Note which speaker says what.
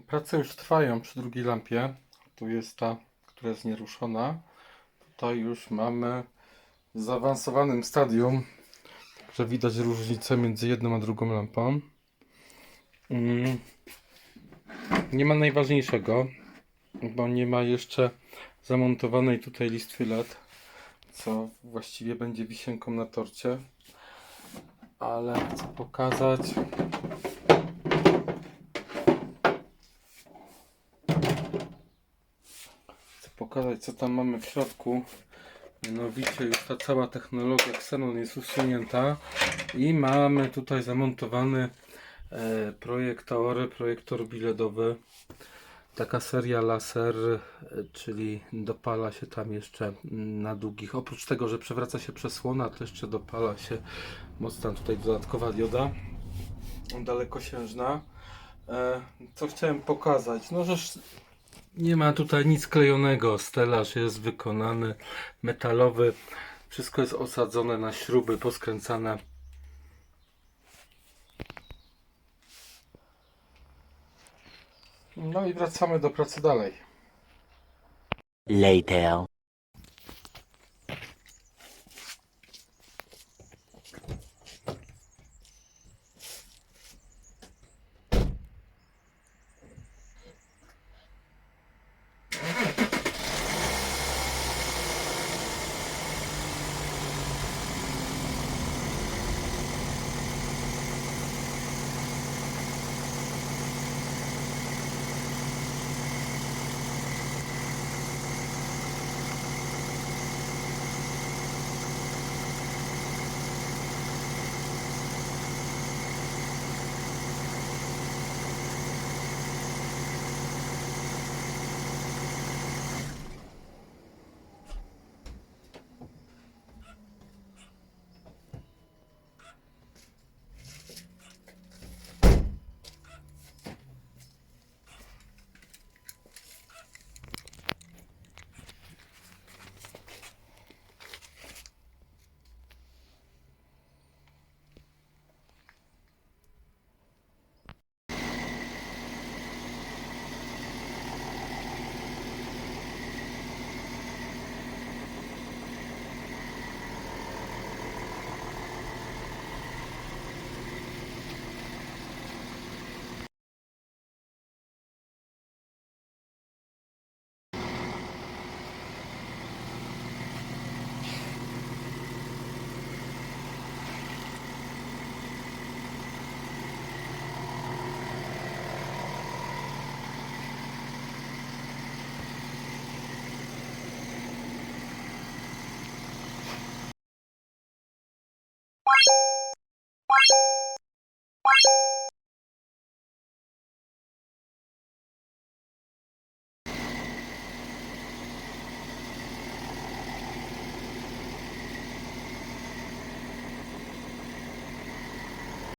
Speaker 1: Prace już trwają przy drugiej lampie. Tu jest ta, która jest nieruszona. Tutaj już mamy w zaawansowanym stadium. Także widać różnicę między jedną a drugą lampą. Mm. Nie ma najważniejszego, bo nie ma jeszcze zamontowanej tutaj listwy LED, co właściwie będzie wisienką na torcie. Ale chcę pokazać. Pokazać, co tam mamy w środku. Mianowicie już ta cała technologia Xenon jest usunięta i mamy tutaj zamontowany e, projektor, projektor biledowy. Taka seria laser, e, czyli dopala się tam jeszcze mm, na długich. Oprócz tego, że przewraca się przesłona, to jeszcze dopala się mocna tutaj dodatkowa dioda dalekosiężna. E, co chciałem pokazać? No, że nie ma tutaj nic klejonego. Stelaż jest wykonany metalowy. Wszystko jest osadzone na śruby, poskręcane. No i wracamy do pracy dalej.
Speaker 2: Later.